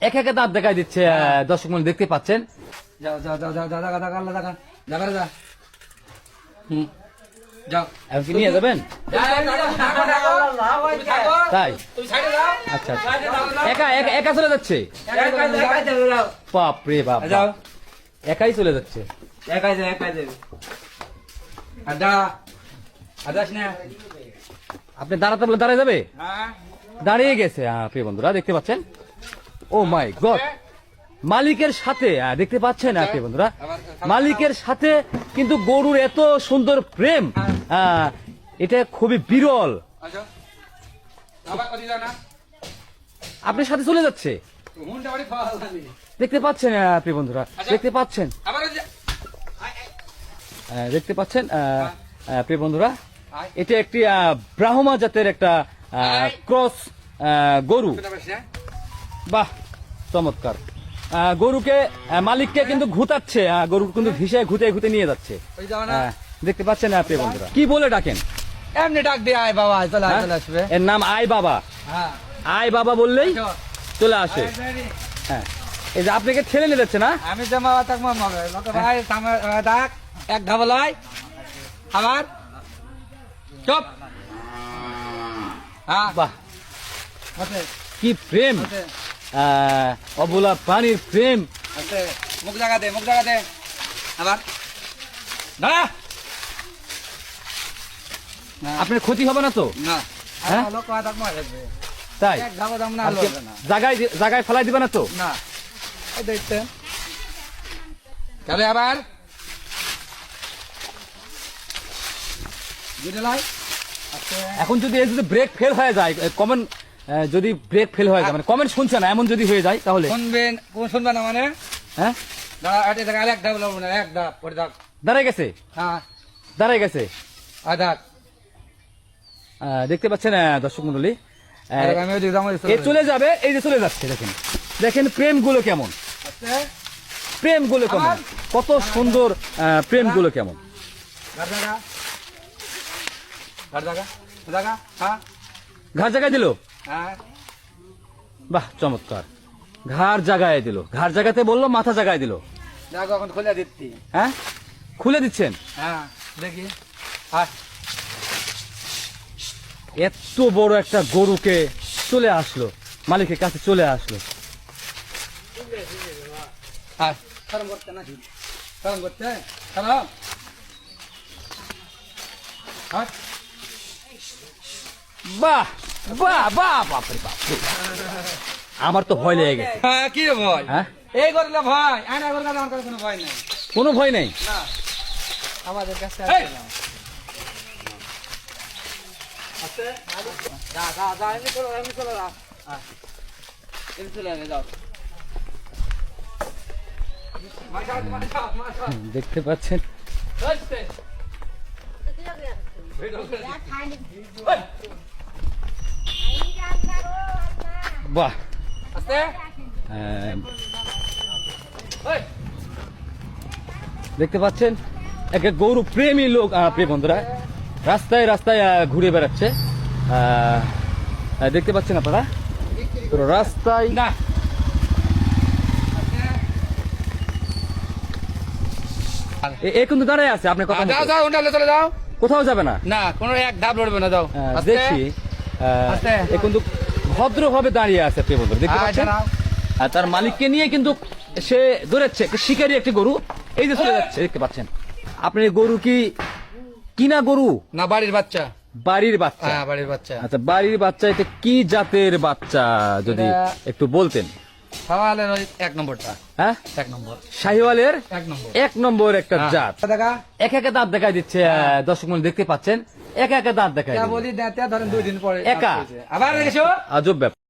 এক একে দাঁত দেখাই দিচ্ছে দর্শক মন্ডলী দেখতে পাচ্ছেন। যাও যাও যাও যাও যাও দেখা দেখা আল্লাহ দেখা। যা করে যা হুম। যাও। কি নিয়ে যাবেন? তাই? তুই সাইডে যাও। আচ্ছা আচ্ছা। একা একা একা চলে যাচ্ছে? বাপ রে বাপ। যাও। একাই চলে যাচ্ছে? একাই যাও একাই যাবে আর যা। না। আপনি দাঁড়াতে বলে দাঁড়িয়ে যাবে? হ্যাঁ। দাঁড়িয়ে গেছে। হ্যাঁ, প্রিয় বন্ধুরা দেখতে পাচ্ছেন? ও মাই গড মালিকের সাথে দেখতে পাচ্ছেন প্রিয় বন্ধুরা মালিকের সাথে কিন্তু গরুর এত সুন্দর প্রেম এটা খুবই বিরল। আচ্ছা। আপনার সাথে চলে যাচ্ছে। দেখতে পাচ্ছেন প্রিয় বন্ধুরা আচ্ছা। দেখতে পাচ্ছেন। দেখতে পাচ্ছেন আহ, প্রিয় বন্ধুরা এটা একটি ব্রাহ্মা জাতের একটা। ক্রস গরু? বাহ চমৎকার। গরুকে মালিককে কিন্তু ঘুতাচ্ছে গরু কিন্তু ভিসে ঘুতে ঘুতে নিয়ে যাচ্ছে। দেখতে পাচ্ছেন আপনি বন্ধুরা। কি বলে ডাকেন? এমনি ডাক দিয়ে আয় বাবা চলে হ্যাঁ? চলে আসবে। এর নাম আয় বাবা। আয় বাবা বললেই চলে। আসে। হ্যাঁ। এই যে আপনাকে ঠেলে নিয়ে যাচ্ছে না? আমি যে মামা তাক মামা ভাই সামনে ডাক। এক ধাবলাই আবার। চুপ। হ্যাঁ বাহ কি প্রেম। অবলা প্রাণীর প্রেম। মুখ জায়গা দে মুখ জায়গা দে। আবার। দাঁড়া। না। আপনার ক্ষতি হবে না তো? না। হ্যাঁ? তাই? জায়গায় জায়গায় ফেলাই দিবে না তো? না। দেখতে। আবার। আচ্ছা। এখন যদি এই যদি ব্রেক ফেল হয়ে যায় কমন যদি ব্রেক ফেল হয়ে যায় মানে কমেন্ট শুনছে না এমন যদি হয়ে যায় তাহলে? শুনবেন কোন শুনবে না মানে? হ্যাঁ? দাঁড়া আটে দেখা এক ধাপ লাগবে না এক ধাপ পরে ধাপ। দাঁড়ায় গেছে? হ্যাঁ। দাঁড়ায় গেছে? দেখতে পাচ্ছেন দর্শক মন্ডলী। এ চলে যাবে এই যে চলে যাচ্ছে দেখেন। দেখেন প্রেমগুলো কেমন? প্রেমগুলো কেমন? কত সুন্দর প্রেমগুলো কেমন? জায়গা ঘাড় জায়গায় দিল? বাহ চমৎকার। ঘাড় জাগায় দিল। ঘাড় জায়গাতে বলল মাথা জায়গায় দিল। দেখো এখন খুলে দিচ্ছি। হ্যাঁ? খুলে দিচ্ছেন? হ্যাঁ দেখি। হ্যাঁ এত বড় একটা গরুকে চলে আসলো। মালিকের কাছে চলে আসলো। হ্যাঁ বাহ বাহ বাপ আমার তো ভয় লেগে গেছে। হ্যাঁ কি ভয়? হ্যাঁ? এই করলে ভয়। আয়না করলে আমার কাছে কোনো ভয় নেই। কোনো ভয় নেই? না। আমাদের কাছে এই! আছে? না যা যা যা এমনি করো এমনি করো যা। এমনি চলে যাও। দেখতে পাচ্ছেন? বাহ। দেখতে পাচ্ছেন? একটা গরু প্রেমী লোক প্রিয় বন্ধুরা। রাস্তায় রাস্তায় ঘুরে বেড়াচ্ছে। দেখতে পাচ্ছেন আপনারা? রাস্তায় না। এ- কিন্তু দাঁড়ায় আছে যাও কোথাও যাবে না? না কোনো এক ধাপ লড়বে না যাও। আহ, দেখছি। এ কিন্তু ভদ্রভাবে দাঁড়িয়ে আছে প্রিয় বন্ধুরা দেখতে পাচ্ছেন? আর তার মালিককে নিয়ে কিন্তু সে দৌড়াচ্ছে একটা শিকারী একটি গরু এই যে চলে যাচ্ছে দেখতে পাচ্ছেন। আপনি গরু কি কিনা গরু? না বাড়ির বাচ্চা। বাড়ির বাচ্চা। হ্যাঁ বাড়ির বাচ্চা। আচ্ছা বাড়ির বাচ্চা এটা কি জাতের বাচ্চা যদি একটু বলতেন? এক নম্বরটা। হ্যাঁ? এক নম্বর। শাহিওয়ালের এক নম্বর। এক নম্বর একটা হ্যাঁ। জাত। দেখা এক একে দাঁত দেখাই দিচ্ছে দর্শক মন্ডলী দেখতে পাচ্ছেন। এক একা দাঁত দেখায়। বলি দেতে ধরেন দুই দিন পরে একা। আবার দেখেছ আজব ব্যাপার